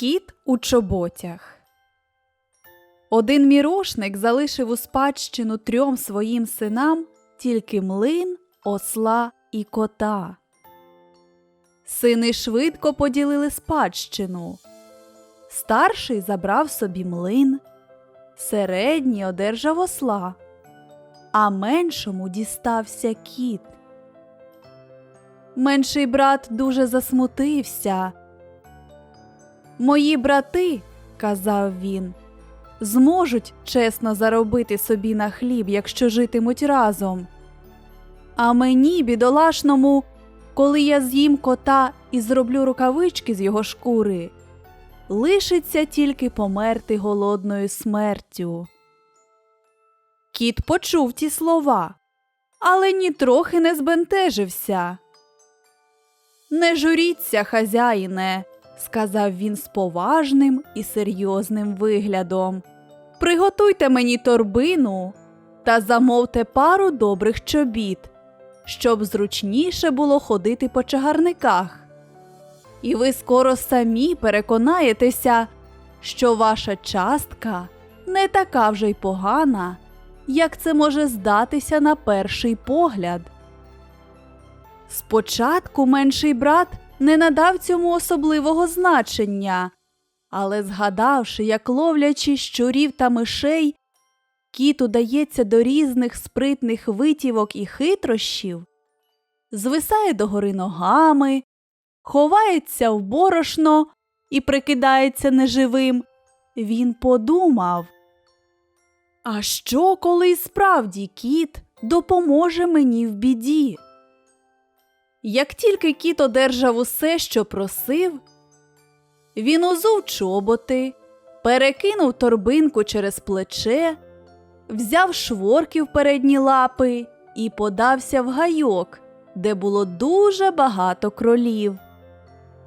Кіт у чоботях. Один мірошник залишив у спадщину трьом своїм синам тільки млин, осла і кота. Сини швидко поділили спадщину. Старший забрав собі млин, середній одержав осла, а меншому дістався кіт. Менший брат дуже засмутився. Мої брати, казав він, зможуть чесно заробити собі на хліб, якщо житимуть разом. А мені, бідолашному, коли я з'їм кота і зроблю рукавички з його шкури, лишиться тільки померти голодною смертю. Кіт почув ті слова, але нітрохи не збентежився. Не журіться, хазяїне, сказав він з поважним і серйозним виглядом. Приготуйте мені торбину та замовте пару добрих чобіт, щоб зручніше було ходити по чагарниках. І ви скоро самі переконаєтеся, що ваша частка не така вже й погана, як це може здатися на перший погляд. Спочатку менший брат не надав цьому особливого значення, але згадавши, як ловлячи щурів та мишей, кіт удається до різних спритних витівок і хитрощів, звисає догори ногами, ховається в борошно і прикидається неживим, він подумав. А що, коли справді кіт допоможе мені в біді? Як тільки кіт одержав усе, що просив, він узув чоботи, перекинув торбинку через плече, взяв шворки в передні лапи і подався в гайок, де було дуже багато кролів.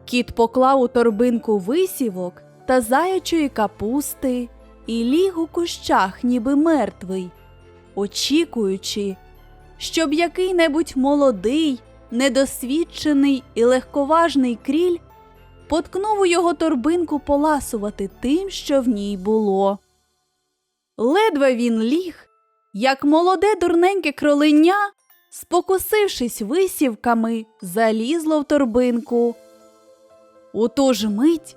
Кіт поклав у торбинку висівок та заячої капусти і ліг у кущах, ніби мертвий, очікуючи, щоб який-небудь молодий недосвідчений і легковажний кріль поткнув у його торбинку поласувати тим, що в ній було. Ледве він ліг, як молоде дурненьке кроленя, спокусившись висівками, залізло в торбинку. У ту ж мить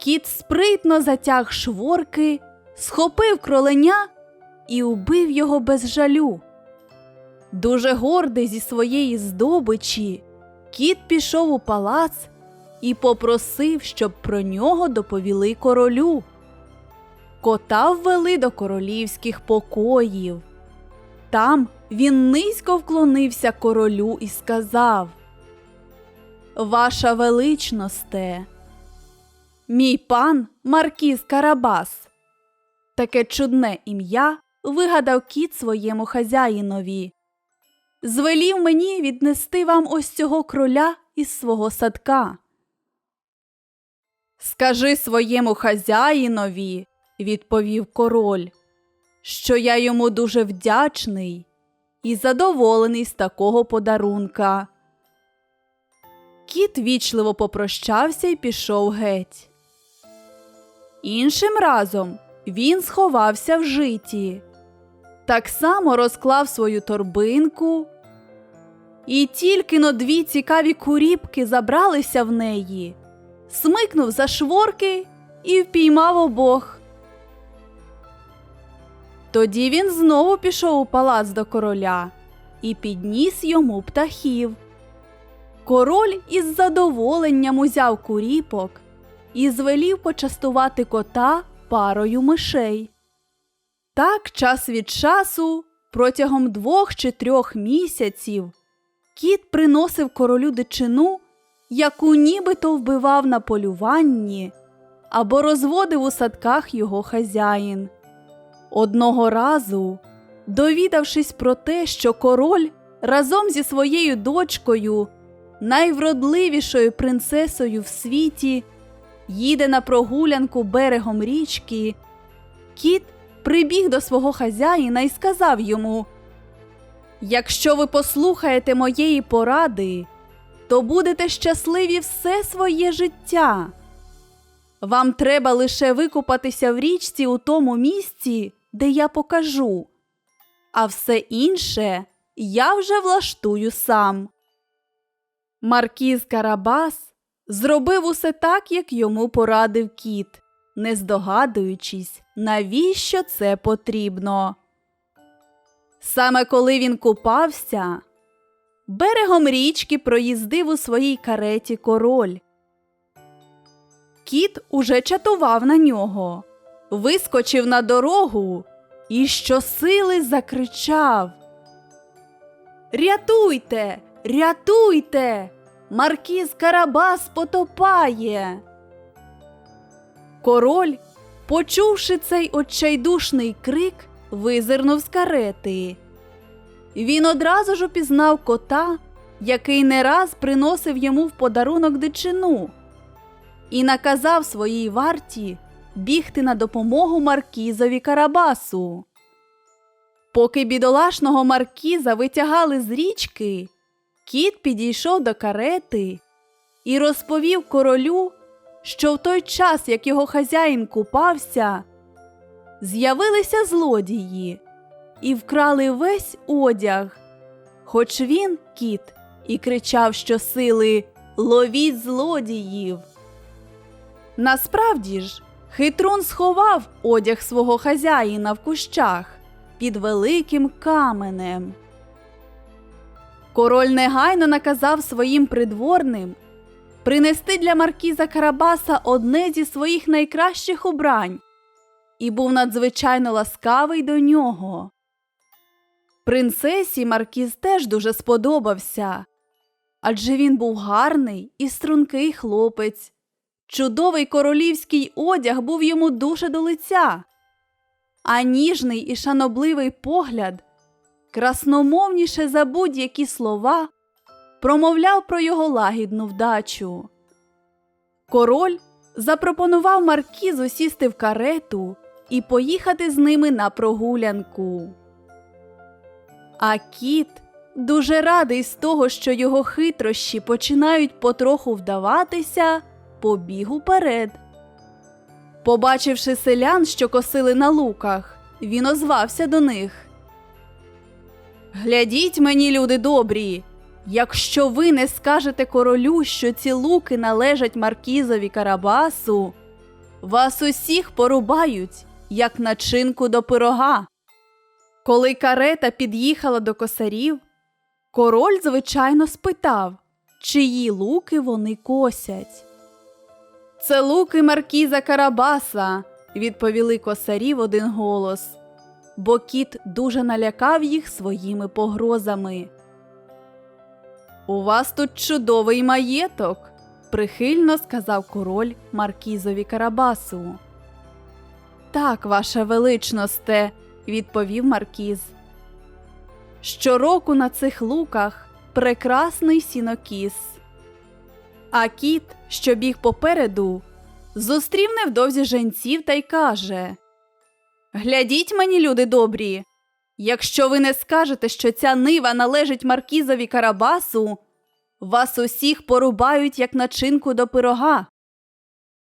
кіт спритно затяг шворки, схопив кроленя і убив його без жалю. Дуже гордий зі своєї здобичі, кіт пішов у палац і попросив, щоб про нього доповіли королю. Кота ввели до королівських покоїв. Там він низько вклонився королю і сказав Ваша величносте, мій пан Маркіз Карабас. Таке чудне ім'я вигадав кіт своєму хазяїнові звелів мені віднести вам ось цього кроля із свого садка. Скажи своєму хазяїнові, відповів король, що я йому дуже вдячний і задоволений з такого подарунка. Кіт вічливо попрощався і пішов геть. Іншим разом він сховався в житі, так само розклав свою торбинку, і тільки но дві цікаві куріпки забралися в неї, смикнув за шворки і впіймав обох. Тоді він знову пішов у палац до короля і підніс йому птахів. Король із задоволенням узяв куріпок і звелів почастувати кота парою мишей. Так час від часу протягом двох чи трьох місяців кіт приносив королю дичину, яку нібито вбивав на полюванні або розводив у садках його хазяїн. Одного разу, довідавшись про те, що король разом зі своєю дочкою, найвродливішою принцесою в світі, їде на прогулянку берегом річки, кіт прибіг до свого хазяїна і сказав йому Якщо ви послухаєте моєї поради, то будете щасливі все своє життя. Вам треба лише викупатися в річці у тому місці, де я покажу, а все інше я вже влаштую сам. Маркіз Карабас зробив усе так, як йому порадив кіт, не здогадуючись, навіщо це потрібно. Саме коли він купався, берегом річки проїздив у своїй кареті король. Кіт уже чатував на нього, вискочив на дорогу і щосили закричав. Рятуйте, рятуйте! Маркіз Карабас потопає. Король, почувши цей отчайдушний крик, визирнув з карети. Він одразу ж упізнав кота, який не раз приносив йому в подарунок дичину, і наказав своїй варті бігти на допомогу маркізові Карабасу. Поки бідолашного маркіза витягали з річки, кіт підійшов до карети і розповів королю, що в той час, як його хазяїн купався, з'явилися злодії і вкрали весь одяг. Хоч він, кіт, і кричав щосили Ловіть злодіїв. Насправді ж, хитрун сховав одяг свого хазяїна в кущах під великим каменем. Король негайно наказав своїм придворним принести для маркіза Карабаса одне зі своїх найкращих убрань і був надзвичайно ласкавий до нього. Принцесі Маркіз теж дуже сподобався, адже він був гарний і стрункий хлопець. Чудовий королівський одяг був йому дуже до лиця, а ніжний і шанобливий погляд, красномовніше за будь-які слова, промовляв про його лагідну вдачу. Король запропонував маркізу сісти в карету і поїхати з ними на прогулянку. А кіт дуже радий з того, що його хитрощі починають потроху вдаватися, побіг уперед. Побачивши селян, що косили на луках, він озвався до них. Глядіть мені, люди добрі, якщо ви не скажете королю, що ці луки належать маркізові Карабасу, вас усіх порубають, як начинку до пирога. Коли карета під'їхала до косарів, король, звичайно, спитав, чиї луки вони косять. Це луки маркіза Карабаса, відповіли косарі в один голос, бо кіт дуже налякав їх своїми погрозами. У вас тут чудовий маєток, прихильно сказав король маркізові Карабасу. Так, ваша величносте, відповів маркіз. Щороку на цих луках прекрасний сінокіс. А кіт, що біг попереду, зустрів невдовзі женців та й каже Глядіть мені, люди добрі, якщо ви не скажете, що ця нива належить маркізові Карабасу, вас усіх порубають, як начинку до пирога.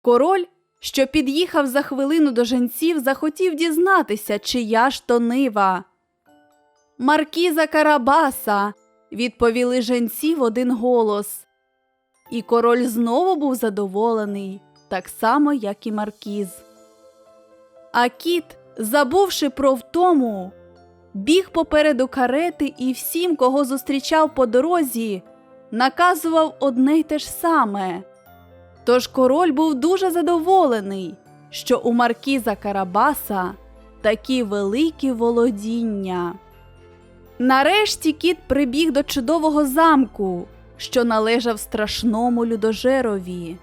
Король, що під'їхав за хвилину до женців, захотів дізнатися, чия ж то нива. Маркіза Карабаса, відповіли женці в один голос. І король знову був задоволений, так само, як і маркіз. А кіт, забувши про втому, біг попереду карети і всім, кого зустрічав по дорозі, наказував одне й те ж саме. Тож король був дуже задоволений, що у маркіза Карабаса такі великі володіння. Нарешті кіт прибіг до чудового замку, що належав страшному людожерові.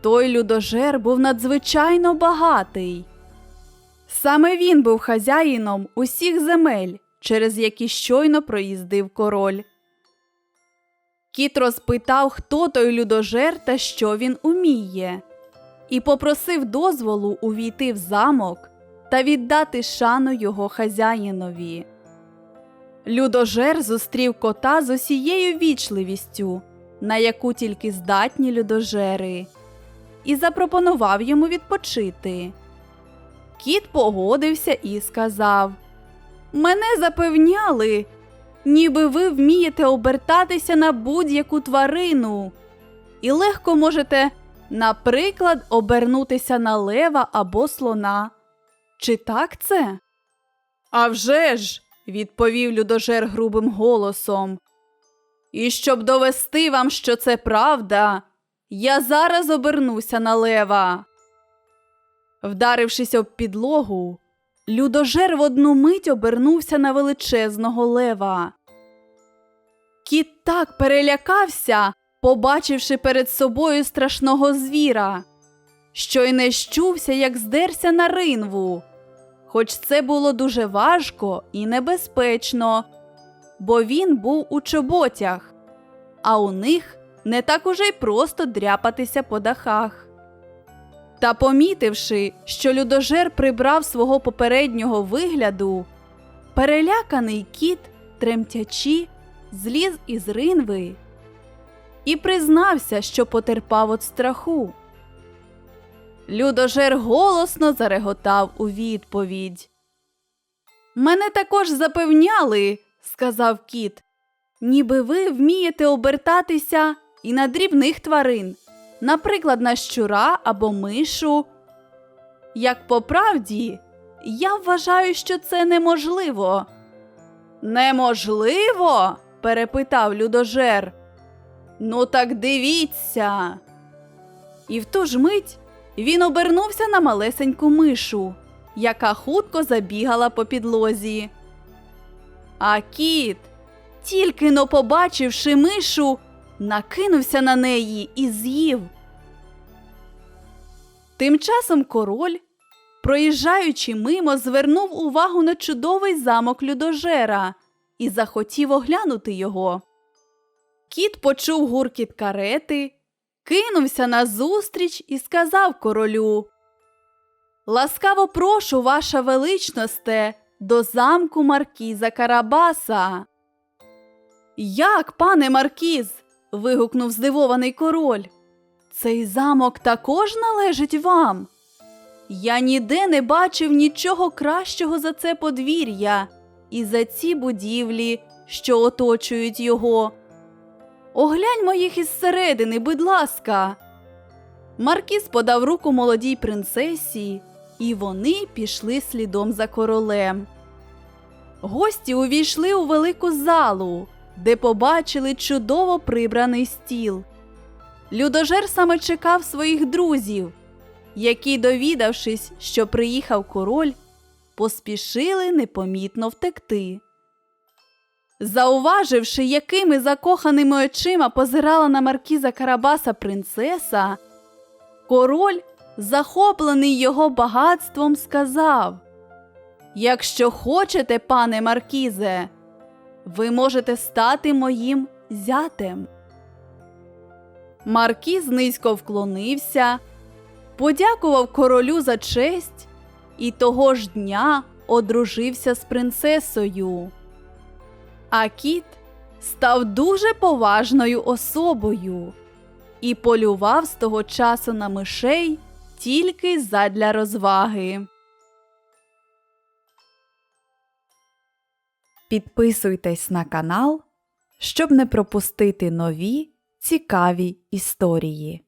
Той людожер був надзвичайно багатий. Саме він був хазяїном усіх земель, через які щойно проїздив король. Кіт розпитав, хто той людожер та що він уміє, і попросив дозволу увійти в замок та віддати шану його хазяїнові. Людожер зустрів кота з усією вічливістю, на яку тільки здатні людожери, і запропонував йому відпочити. Кіт погодився і сказав Мене запевняли, ніби ви вмієте обертатися на будь-яку тварину, і легко можете, наприклад, обернутися на лева або слона. Чи так це? «А вже ж!» – відповів людожер грубим голосом. І щоб довести вам, що це правда, я зараз обернуся на лева. Вдарившись об підлогу, людожер в одну мить обернувся на величезного лева. Кіт так перелякався, побачивши перед собою страшного звіра, що й не щувся, як здерся на ринву. Хоч це було дуже важко і небезпечно, бо він був у чоботях, а у них не так уже й просто дряпатися по дахах. Та помітивши, що людожер прибрав свого попереднього вигляду, переляканий кіт, тремтячи, зліз із ринви і признався, що потерпав від страху. Людожер голосно зареготав у відповідь. Мене також запевняли, сказав кіт, ніби ви вмієте обертатися і на дрібних тварин, наприклад, на щура або мишу. Як по правді, я вважаю, що це неможливо. Неможливо? Перепитав людожер. Ну, так дивіться. І в ту ж мить він обернувся на малесеньку мишу, яка хутко забігала по підлозі. А кіт, тільки но побачивши мишу, накинувся на неї і з'їв. Тим часом король, проїжджаючи мимо, звернув увагу на чудовий замок людожера і захотів оглянути його. Кіт почув гуркіт карети, кинувся назустріч і сказав королю Ласкаво прошу, ваша величносте, до замку Маркіза Карабаса. Як, пане Маркіз? вигукнув здивований король. Цей замок також належить вам. Я ніде не бачив нічого кращого за це подвір'я і за ці будівлі, що оточують його. Огляньмо їх із середини, будь ласка. Маркіз подав руку молодій принцесі, і вони пішли слідом за королем. Гості увійшли у велику залу, де побачили чудово прибраний стіл. Людожер саме чекав своїх друзів, які, довідавшись, що приїхав король, поспішили непомітно втекти. Зауваживши, якими закоханими очима позирала на маркіза Карабаса принцеса, король, захоплений його багатством, сказав Якщо хочете, пане Маркізе, ви можете стати моїм зятем. Маркіз низько вклонився, подякував королю за честь і того ж дня одружився з принцесою. А кіт став дуже поважною особою і полював з того часу на мишей тільки задля розваги. Підписуйтесь на канал, щоб не пропустити нові цікаві історії.